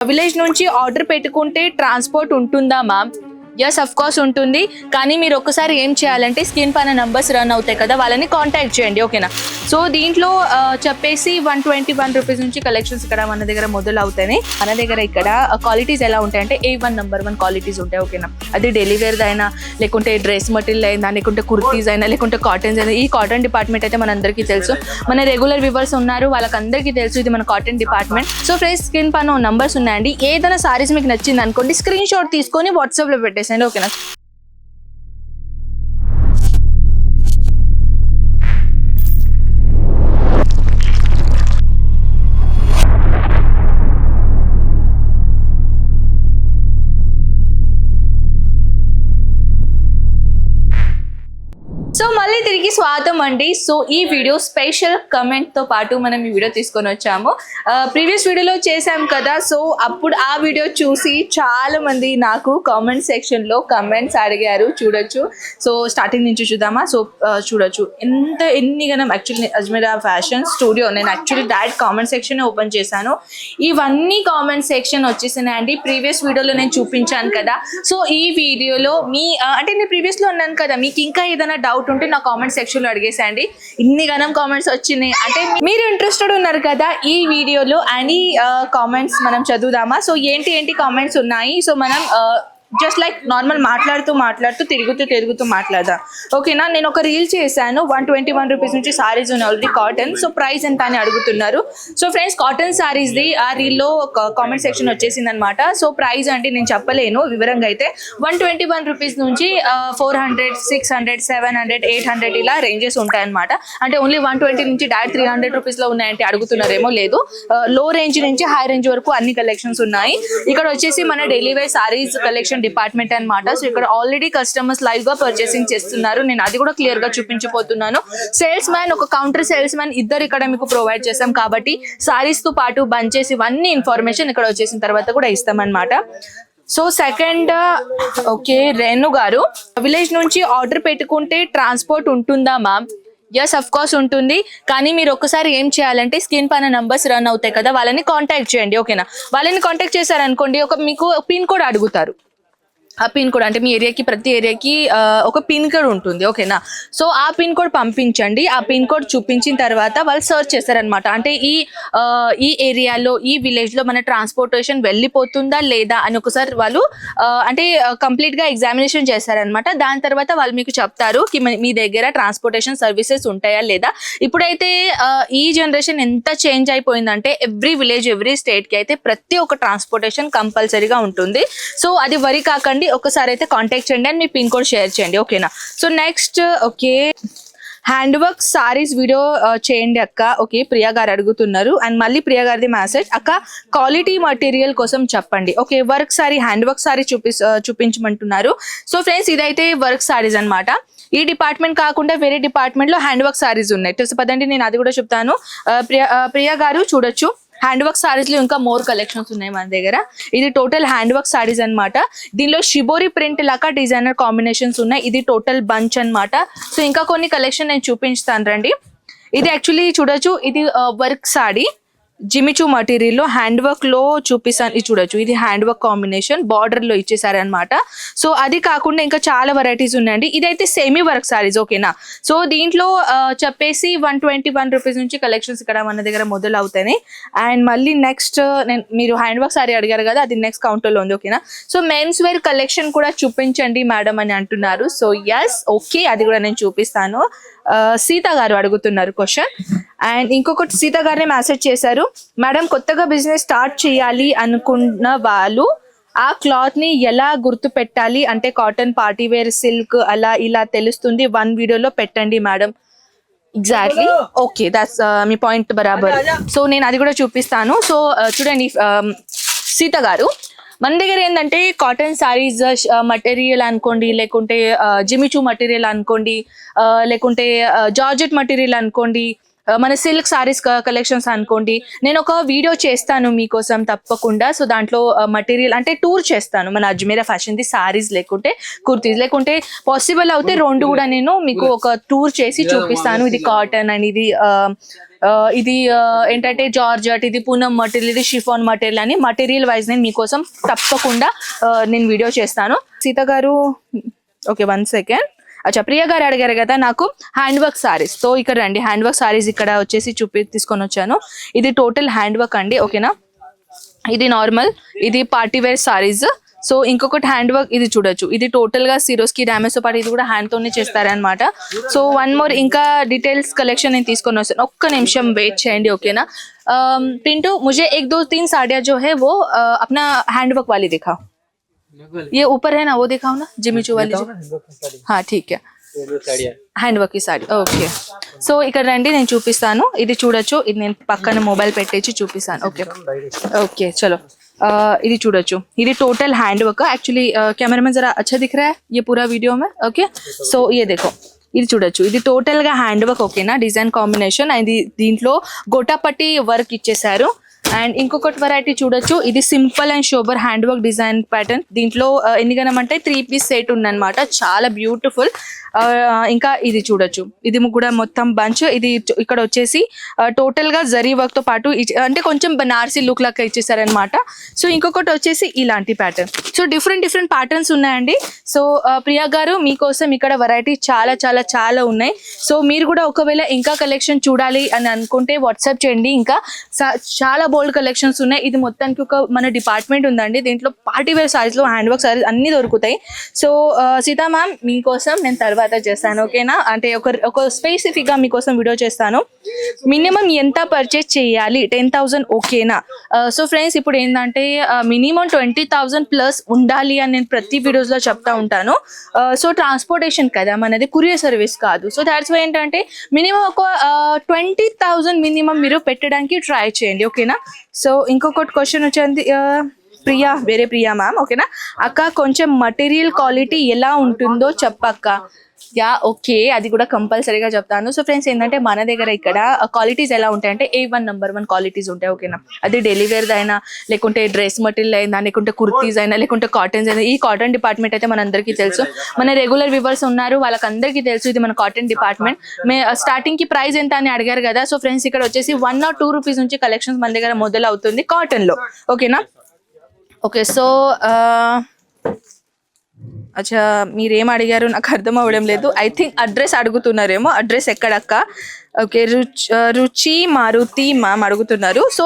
Village నుంచి order పెట్టుకుంటే transport ఉంటుందా మ్యామ్? ఎస్ అఫ్ కోర్స్ ఉంటుంది. కానీ మీరు ఒక్కసారి ఏం చేయాలంటే స్క్రీన్ పైన నంబర్స్ రన్ అవుతాయి కదా వాళ్ళని కాంటాక్ట్ చేయండి ఓకేనా సో దీంట్లో చెప్పేసి వన్ ట్వంటీ వన్ రూపీస్ నుంచి కలెక్షన్స్ ఇక్కడ మన దగ్గర మొదలు అవుతాయి మన దగ్గర ఇక్కడ క్వాలిటీస్ ఎలా ఉంటాయంటే A one number one qualities ఉంటాయి ఓకేనా అది డెలివరీ అయినా లేకుంటే డ్రెస్ మెటీరియల్ అయినా లేకుంటే కుర్తీస్ అయినా లేకుంటే కాటన్స్ అయినా ఈ కాటన్ డిపార్ట్మెంట్ అయితే మనందరికీ తెలుసు. మన రెగ్యులర్ వ్యూవర్స్ ఉన్నారు వాళ్ళకందరికీ తెలుసు ఇది మన cotton department so friends screen పైన నంబర్స్ ఉన్నాయండి. ఏదైనా సారీస్ మీకు నచ్చింది అనుకోండి స్క్రీన్ షాట్ తీసుకొని వాట్సాప్లో పెట్టేసండి ఓకేనా సో స్వాగతం అండి. సో ఈ వీడియో స్పెషల్ కమెంట్తో పాటు మనం ఈ వీడియో తీసుకొని వచ్చాము. ప్రీవియస్ వీడియోలో చేశాం కదా. సో అప్పుడు ఆ వీడియో చూసి చాలా మంది నాకు కామెంట్ సెక్షన్లో కమెంట్స్ అడిగారు. చూడొచ్చు. సో స్టార్టింగ్ నుంచి చూద్దామా? సో చూడొచ్చు. ఎంత ఎన్ని గణం యాక్చువల్లీ అజ్మీరా ఫ్యాషన్ స్టూడియో నేను actually direct comment section open చేశాను. ఇవన్నీ కామెంట్ సెక్షన్ వచ్చేసినాయండి ప్రీవియస్ వీడియోలో నేను చూపించాను కదా. సో ఈ వీడియోలో మీ అంటే నేను ప్రీవియస్లో ఉన్నాను కదా మీకు ఇంకా ఏదైనా డౌట్ ఉంటే నా కామెంట్ సెక్షన్లో అడిగేసండి. ఇన్ని గనం కామెంట్స్ వచ్చినాయి. అంటే మీరు ఇంట్రెస్టెడ్ ఉన్నారు కదా ఈ వీడియోలో అని కామెంట్స్ uh, మనం చదువుదామా? సో ఏంటి ఏంటి కామెంట్స్ ఉన్నాయి? సో మనం uh, జస్ట్ లైక్ నార్మల్ మాట్లాడుతూ మాట్లాడుతూ తిరుగుతూ తిరుగుతూ మాట్లాడదాం ఓకేనా నేను ఒక రీల్ చేశాను. వన్ ట్వంటీ వన్ రూపీస్ నుంచి సారీస్ ఉన్నాయి ఆల్రెడీ కాటన్ సో ప్రైస్ ఎంత అని అడుగుతున్నారు. సో ఫ్రెండ్స్ కాటన్ సారీస్ది ఆ రీల్లో ఒక కామెంట్ సెక్షన్ వచ్చేసింది అనమాట సో ప్రైస్ అంటే నేను చెప్పలేను వివరంగా అయితే. వన్ ట్వంటీ వన్ రూపీస్ నుంచి four hundred six hundred seven hundred eight hundred ఇలా రేంజెస్ ఉంటాయన్నమాట. అంటే ఓన్లీ వన్ ట్వంటీ నుంచి డైరెక్ట్ త్రీ హండ్రెడ్ రూపీస్లో ఉన్నాయంటే అడుగుతున్నారేమో లేదు. లో రేంజ్ నుంచి హై రేంజ్ వరకు అన్ని కలెక్షన్స్ ఉన్నాయి. ఇక్కడ వచ్చేసి మన daily wear sarees collection department అన్నమాట. సో ఇక్కడ ఆల్రెడీ కస్టమర్స్ లైవ్గా పర్చేసింగ్ చేస్తున్నారు. నేను అది కూడా క్లియర్గా చూపించబోతున్నాను. సేల్స్ మ్యాన్ ఒక కౌంటర్ సేల్స్ మ్యాన్ ఇద్దరు ఇక్కడ మీకు ప్రొవైడ్ చేస్తాం కాబట్టి సారీస్తో పాటు బంచెస్ ఇవన్నీ ఇన్ఫర్మేషన్ ఇక్కడ వచ్చేసిన తర్వాత కూడా ఇస్తామన్నమాట. సో సెకండ్ ఓకే రేణు గారు విలేజ్ నుంచి ఆర్డర్ పెట్టుకుంటే ట్రాన్స్పోర్ట్ ఉంటుందా మ్యామ్ ఎస్ అఫ్ కోర్స్ ఉంటుంది. కానీ మీరు ఒక్కసారి ఏం చేయాలంటే స్క్రీన్ పైన నంబర్స్ రన్ అవుతాయి కదా వాళ్ళని కాంటాక్ట్ చేయండి ఓకేనా వాళ్ళని కాంటాక్ట్ చేశారనుకోండి ఒక మీకు పిన్ కోడ్ అడుగుతారు. ఆ పిన్ కోడ్ అంటే మీ ఏరియాకి ప్రతి ఏరియాకి ఒక పిన్ కోడ్ ఉంటుంది ఓకేనా సో ఆ పిన్ కోడ్ పంపించండి. ఆ పిన్ కోడ్ చూపించిన తర్వాత వాళ్ళు సర్చ్ చేస్తారనమాట అంటే ఈ ఈ ఏరియాలో ఈ విలేజ్లో మన ట్రాన్స్పోర్టేషన్ వెళ్ళిపోతుందా లేదా అని ఒకసారి వాళ్ళు అంటే కంప్లీట్గా ఎగ్జామినేషన్ చేస్తారనమాట దాని తర్వాత వాళ్ళు మీకు చెప్తారు మీ- దగ్గర ట్రాన్స్పోర్టేషన్ సర్వీసెస్ ఉంటాయా లేదా? ఇప్పుడైతే ఈ జనరేషన్ ఎంత చేంజ్ అయిపోయిందంటే ఎవ్రీ విలేజ్ ఎవ్రీ స్టేట్కి అయితే ప్రతి ఒక్క ట్రాన్స్పోర్టేషన్ కంపల్సరీగా ఉంటుంది. సో అది వరి కాకండి ఒకసారి అయితే కాంటాక్ట్ చేయండి అండ్ మీ పిన్ కోడ్ షేర్ చేయండి. ఓకేనా so next okay hand work sarees video చేయండి అక్క. ఓకే ప్రియా గారు అడుగుతున్నారు. అండ్ మళ్ళీ ప్రియా గారిది మెసేజ్ అక్క క్వాలిటీ మటీరియల్ కోసం చెప్పండి. Okay work saree hand work saree చూపి చూపించమంటున్నారు. సో ఫ్రెండ్స్ ఇదైతే వర్క్ సారీస్ అన్నమాట. ఈ డిపార్ట్మెంట్ కాకుండా వేరే డిపార్ట్మెంట్లో హ్యాండ్ వర్క్ సారీస్ ఉన్నాయి. తెలుసు పదండి నేను అది కూడా చెప్తాను. Uh, ప్రియా uh, ప్రియా గారు చూడొచ్చు. హ్యాండ్ వర్క్ సారీస్లో ఇంకా మోర్ కలెక్షన్స్ ఉన్నాయి మన దగ్గర. ఇది టోటల్ హ్యాండ్ వర్క్ సారీస్ అన్నమాట. దీనిలో షిబోరి ప్రింట్ లాగా డిజైనర్ కాంబినేషన్స్ ఉన్నాయి. ఇది టోటల్ బంచ్ అన్నమాట. సో ఇంకా కొన్ని కలెక్షన్ నేను చూపించుతాను రండి. ఇది యాక్చువల్లీ చూడొచ్చు. ఇది వర్క్ సాడీ జిమిచూ మటీరియల్లో హ్యాండ్ వర్క్లో చూపిస్తాను. ఇది చూడొచ్చు. ఇది హ్యాండ్ వర్క్ కాంబినేషన్ బార్డర్లో ఇచ్చేసారనమాట సో అది కాకుండా ఇంకా చాలా వెరైటీస్ ఉన్నాయండి. ఇదైతే సెమీ వర్క్ సారీస్ ఓకేనా సో దీంట్లో చెప్పేసి వన్ ట్వంటీ వన్ రూపీస్ నుంచి కలెక్షన్స్ ఇక్కడ మన దగ్గర మొదలు అవుతాయి అండ్ మళ్ళీ నెక్స్ట్ నేను మీరు హ్యాండ్ వర్క్ సారీ అడిగారు కదా అది నెక్స్ట్ కౌంటర్లో ఉంది ఓకేనా సో మెన్స్ వేర్ కలెక్షన్ కూడా చూపించండి మేడం అని అంటున్నారు. సో ఎస్ ఓకే అది కూడా నేను చూపిస్తాను. సీత గారు అడుగుతున్నారు క్వశ్చన్. అండ్ ఇంకొకటి సీత గారిని మెసేజ్ చేశారు మేడం కొత్తగా బిజినెస్ స్టార్ట్ చేయాలి అనుకున్న వాళ్ళు ఆ క్లాత్ని ఎలా గుర్తు పెట్టాలి అంటే కాటన్ పార్టీ వేర్ సిల్క్ అలా ఇలా తెలుస్తుంది. వన్ వీడియోలో పెట్టండి మేడం ఎగ్జాక్ట్లీ ఓకే దట్స్ మీ పాయింట్ బరాబర్. సో నేను అది కూడా చూపిస్తాను. సో చూడండి um, సీత గారు మన దగ్గర ఏంటంటే కాటన్ సారీస్ మటీరియల్ అనుకోండి లేకుంటే జిమిచూ మటీరియల్ అనుకోండి ఆ, లేకుంటే జార్జెట్ మటీరియల్ అనుకోండి మన సిల్క్ సారీస్ కలెక్షన్స్ అనుకోండి నేను ఒక వీడియో చేస్తాను మీకోసం తప్పకుండా. సో దాంట్లో మటీరియల్ అంటే టూర్ చేస్తాను. మన అజ్మీరా ఫ్యాషన్ది సారీస్ లేకుంటే కుర్తీస్ లేకుంటే పాసిబుల్ అవుతే రెండు కూడా నేను మీకు ఒక టూర్ చేసి చూపిస్తాను. ఇది కాటన్ అని ఇది ఇది ఏంటంటే ఏంటంటే జార్జట్ ఇది పూనం మటీరియల్ ఇది షిఫాన్ మటీరియల్ అని మటీరియల్ వైజ్ నేను మీకోసం తప్పకుండా నేను వీడియో చేస్తాను. సీత గారు ఓకే వన్ సెకండ్. అచ్చా ప్రియ గారు అడిగారు కదా నాకు హ్యాండ్ వర్క్ సారీస్. సో ఇక్కడ రండి హ్యాండ్ వర్క్ సారీస్ ఇక్కడ వచ్చేసి చూపి తీసుకొని వచ్చాను. ఇది టోటల్ హ్యాండ్ వర్క్ అండి ఓకేనా? ఇది నార్మల్ ఇది పార్టీ వేర్ సారీస్. సో ఇంకొకటి హ్యాండ్ వర్క్ ఇది చూడొచ్చు ఇది టోటల్ గా సిరోస్ కి డామేజ్ తో పాటు ఇది కూడా హ్యాండ్ తోనే చేస్తారనమాట సో వన్ మోర్ ఇంకా డీటెయిల్స్ కలెక్షన్ నేను తీసుకొని వస్తాను ఒక్క నిమిషం వెయిట్ చేయండి ఓకేనా पिंटू मुझे एक दो तीन साड़ियाँ जो है वो अ, अपना हैंड वर्क वाली दिखाओ ये ऊपर है ना वो दिखाओ ना जिमी चू वाली जो हाँ ठीक है హ్యాండ్ వర్క్ ఈ సారీ ఓకే సో ఇక్కడ రండి నేను చూపిస్తాను ఇది చూడొచ్చు ఇది నేను పక్కన మొబైల్ పెట్టేసి చూపిస్తాను ఓకే ఓకే చలో ఆ, ఇది చూడొచ్చు ఇది total hand work actually cameraman జరా అచ్చా దిఖ రా ఏ పూరా వీడియో మే ఓకే సో ఏ దేఖో ఇది చూడొచ్చు ఇది టోటల్గా హ్యాండ్ వర్క్ ఓకేనా డిజైన్ కాంబినేషన్ అండ్ దీంట్లో గోటాపట్టి వర్క్ ఇచ్చేసారు అండ్ ఇంకొకటి వెరైటీ చూడొచ్చు. ఇది simple and sober hand work design pattern దీంట్లో ఆ, ఎన్ని త్రీ పీస్ సెట్ ఉందన్నమాట. చాలా బ్యూటిఫుల్ uh, ఇంకా ఇది చూడొచ్చు. ఇది కూడా మొత్తం బంచ్ ఇది ఇక్కడ వచ్చేసి uh, టోటల్గా జరీ వర్క్తో పాటు అంటే కొంచెం బనారసి లుక్ లాగా ఇచ్చేసారనమాట సో ఇంకొకటి వచ్చేసి ఇలాంటి pattern so different different patterns ఉన్నాయండి. సో ప్రియా గారు మీకోసం ఇక్కడ వెరైటీ చాలా చాలా చాలా ఉన్నాయి. సో మీరు కూడా ఒకవేళ ఇంకా కలెక్షన్ చూడాలి అని అనుకుంటే వాట్సాప్ చేయండి. ఇంకా చాలా బోల్డ్ కలెక్షన్స్ ఉన్నాయి. ఇది మొత్తానికి ఒక మన డిపార్ట్మెంట్ ఉందండి. దీంట్లో పార్టీ వేర్ సారీస్లో హ్యాండ్ వర్క్ సారీస్ అన్ని దొరుకుతాయి. సో సీతా మ్యామ్ మీకోసం నేను తర్వాత చేస్తాను. ఓకేనా అంటే ఒక ఒక స్పెసిఫిక్గా మీకోసం వీడియో చేస్తాను. మినిమం ఎంత పర్చేస్ చేయాలి? టెన్ థౌజండ్ ఓకేనా సో ఫ్రెండ్స్ ఇప్పుడు ఏంటంటే uh, minimum twenty thousand plus ఉండాలి అని నేను ప్రతి వీడియోస్లో చెప్తా ఉంటాను. Uh, సో ట్రాన్స్పోర్టేషన్ కదా మనది కురియర్ సర్వీస్ కాదు. సో దాట్స్ వై ఏంటంటే మినిమం ఒక uh, ట్వంటీ థౌసండ్ మినిమం మీరు పెట్టడానికి ట్రై చేయండి ఓకేనా సో ఇంకొకటి క్వశ్చన్ వచ్చింది ప్రియా వేరే ప్రియా మ్యామ్ ఓకేనా అక్క కొంచెం మటీరియల్ క్వాలిటీ ఎలా ఉంటుందో చెప్పక్క. యా ఓకే అది కూడా కంపల్సరీగా చెప్తాను. సో ఫ్రెండ్స్ ఏంటంటే మన దగ్గర ఇక్కడ క్వాలిటీస్ ఎలా ఉంటాయంటే A one number one qualities ఉంటాయి ఓకేనా? అది డెలివేర్ది అయినా లేకుంటే డ్రెస్ మెటీరియల్ అయినా లేకుంటే కుర్తీస్ అయినా లేకుంటే కాటన్స్ అయినా ఈ కాటన్ డిపార్ట్మెంట్ అయితే మనందరికీ తెలుసు. మన రెగ్యులర్ వ్యూవర్స్ ఉన్నారు వాళ్ళకందరికీ తెలుసు ఇది మన కాటన్ డిపార్ట్మెంట్ మే స్టార్టింగ్కి ప్రైస్ ఎంత అని అడిగారు కదా సో ఫ్రెండ్స్ ఇక్కడ వచ్చేసి వన్ ఆర్ టూ రూపీస్ నుంచి కలెక్షన్స్ మన దగ్గర మొదలు అవుతుంది కాటన్లో ఓకేనా? ఓకే సో అచ్చా మీరేం అడిగారు నాకు అర్థం అవ్వడం లేదు. ఐ థింక్ అడ్రస్ అడుగుతున్నారేమో. అడ్రస్ ఎక్కడక్క? ఓకే రుచి రుచి మారుతి మ్యామ్ అడుగుతున్నారు. సో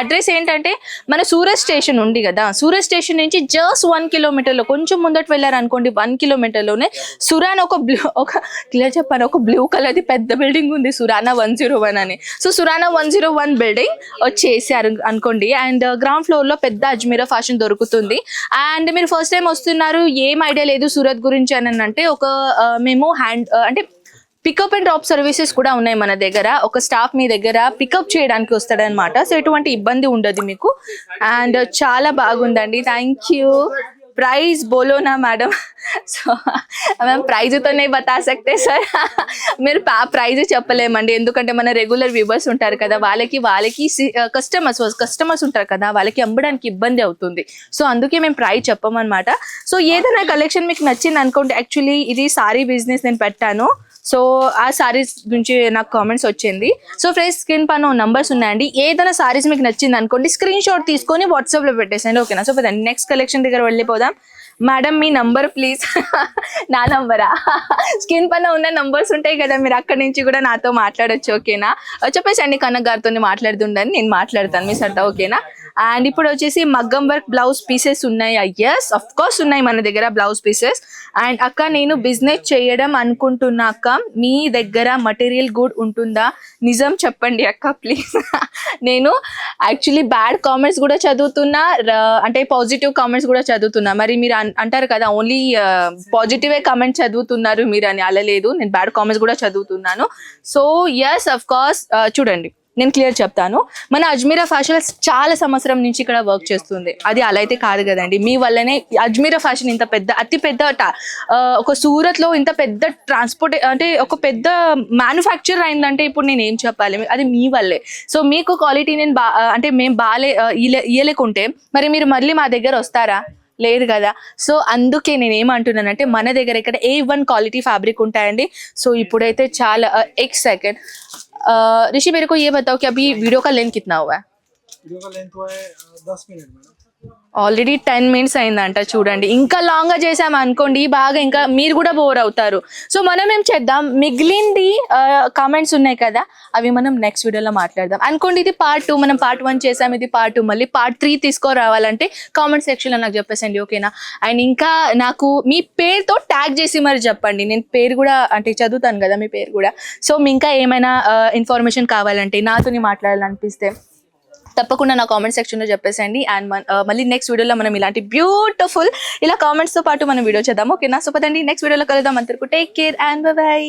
అడ్రస్ ఏంటంటే మన సూరత్ స్టేషన్ ఉంది కదా. సూరత్ స్టేషన్ నుంచి జస్ట్ వన్ కిలోమీటర్లో కొంచెం ముందట వెళ్ళారు అనుకోండి వన్ కిలోమీటర్లోనే సురాన్ ఒక బ్లూ ఒక క్లియర్ చెప్పాను ఒక బ్లూ కలర్ది పెద్ద బిల్డింగ్ ఉంది సురానా వన్ జీరో వన్ అని. So Surana one zero one building వచ్చేసారు అనుకోండి. అండ్ గ్రౌండ్ ఫ్లోర్లో పెద్ద అజ్మీరా ఫ్యాషన్ దొరుకుతుంది. అండ్ మీరు ఫస్ట్ టైం వస్తున్నారు ఏం ఐడియా లేదు సూరత్ గురించి అని అంటే ఒక మేము హ్యాండ్ అంటే పికప్ అండ్ డ్రాప్ సర్వీసెస్ కూడా ఉన్నాయి మన దగ్గర. ఒక స్టాఫ్ మీ దగ్గర పికప్ చేయడానికి వస్తాడనమాట సో ఎటువంటి ఇబ్బంది ఉండదు మీకు. అండ్ చాలా బాగుందండి. థ్యాంక్ యూ ప్రైజ్ బోలో నా మేడం సో మ్యామ్ ప్రైజ్తోనే బతా సక్తే సార్ మీరు ప్రైజ్ చెప్పలేమండి ఎందుకంటే మన రెగ్యులర్ వ్యూవర్స్ ఉంటారు కదా వాళ్ళకి వాళ్ళకి కస్టమర్స్ కస్టమర్స్ ఉంటారు కదా వాళ్ళకి అమ్మడానికి ఇబ్బంది అవుతుంది. సో అందుకే మేము ప్రైజ్ చెప్పమన్నమాట. సో ఏదైనా కలెక్షన్ మీకు నచ్చింది అనుకోండి యాక్చువల్లీ ఇది సారీ బిజినెస్ నేను పెట్టాను. సో ఆ సారీస్ గురించి నాకు కామెంట్స్ వచ్చింది. సో ఫ్రెండ్స్ స్క్రీన్ పైన నంబర్స్ ఉన్నాయండి. ఏదైనా సారీస్ మీకు నచ్చింది అనుకోండి స్క్రీన్ షాట్ తీసుకొని వాట్సాప్లో పెట్టేసండి ఓకేనా సో నెక్స్ట్ కలెక్షన్ దగ్గర వెళ్ళిపోదాం. మేడం మీ నంబర్ ప్లీజ్ నా నంబరా స్క్రీన్ పైన ఉన్న నంబర్స్ ఉంటాయి కదా మీరు అక్కడి నుంచి కూడా నాతో మాట్లాడొచ్చు ఓకేనా చెప్పేసండి కనక్ గారితో మాట్లాడుతుండని నేను మాట్లాడతాను మీ సరదా ఓకేనా అండ్ ఇప్పుడు వచ్చేసి మగ్గం వర్క్ బ్లౌజ్ పీసెస్ ఉన్నాయి ఎస్ అఫ్ కోర్స్ ఉన్నాయి మన దగ్గర బ్లౌజ్ పీసెస్ అండ్ అక్క నేను బిజినెస్ చేయడం అనుకుంటున్నా అక్క. మీ దగ్గర మటీరియల్ గుడ్ ఉంటుందా? నిజం చెప్పండి అక్క ప్లీజ్ నేను యాక్చువల్లీ బ్యాడ్ కామెంట్స్ కూడా చదువుతున్నా అంటే పాజిటివ్ కామెంట్స్ కూడా చదువుతున్నా. మరి మీరు అంటారు కదా ఓన్లీ పాజిటివే కామెంట్ చదువుతున్నారు మీరు అని. అలా లేదు నేను బ్యాడ్ కామెంట్స్ కూడా చదువుతున్నాను. సో ఎస్ అఫ్ కోర్స్ చూడండి. నేను క్లియర్ చెప్తాను. మన అజ్మీరా ఫ్యాషన్ చాలా సంవత్సరం నుంచి ఇక్కడ వర్క్ చేస్తుంది. అది అలా అయితే కాదు కదండి. మీ వల్లనే అజ్మీరా ఫ్యాషన్ ఇంత పెద్ద అతి పెద్ద ఒక సూరత్లో ఇంత పెద్ద ట్రాన్స్పోర్ట్ అంటే ఒక పెద్ద మ్యానుఫ్యాక్చర్ అయిందంటే ఇప్పుడు నేను ఏం చెప్పాలి? అది మీ వల్లే. సో మీకు క్వాలిటీ నేను బా అంటే మేము బాగాలే ఇయ్యలే ఇయ్యలేకుంటే మరి మీరు మళ్ళీ మా దగ్గర వస్తారా? లేదు కదా. సో అందుకే నేను ఏమంటున్నానంటే మన దగ్గర ఇక్కడ ఏ వన్ క్వాలిటీ ఫ్యాబ్రిక్ ఉంటాయండి. సో ఇప్పుడైతే చాలా ఎక్ సెకండ్ ऋषि, मेरे को ये बताओ कि अभी वीडियो का लेंथ कितना हुआ है? वीडियो का लेंथ हुआ है दस minute, madam. Already ten minutes అయిందంట చూడండి. ఇంకా లాంగ్గా అనుకోండి బాగా ఇంకా మీరు కూడా బోర్ అవుతారు. సో మనం ఏం చేద్దాం? మిగిలింది కామెంట్స్ ఉన్నాయి కదా అవి మనం నెక్స్ట్ వీడియోలో మాట్లాడదాం. అనుకోండి ఇది పార్ట్ టూ మనం పార్ట్ వన్ చేసాం ఇది పార్ట్ టూ మళ్ళీ పార్ట్ త్రీ తీసుకురావాలంటే కామెంట్ సెక్షన్లో నాకు చెప్పేసండి ఓకేనా అండ్ ఇంకా నాకు మీ పేరుతో ట్యాగ్ చేసి మరి చెప్పండి. నేను పేరు కూడా అంటే చదువుతాను కదా మీ పేరు కూడా. సో మీ ఇంకా ఏమైనా ఇన్ఫర్మేషన్ కావాలంటే నాతోని మాట్లాడాలనిపిస్తే. తప్పకుండా నా కామెంట్ సెక్షన్లో చెప్పేసండి అండ్ మళ్ళీ నెక్స్ట్ వీడియోలో మనం ఇలాంటి బ్యూటిఫుల్ ఇలా కామెంట్స్తో పాటు మనం వీడియో చేద్దాం. ఓకేనా సో పదండి నెక్స్ట్ వీడియోలో కలుద్దాం. అందరికీ టేక్ కేర్ అండ్ బై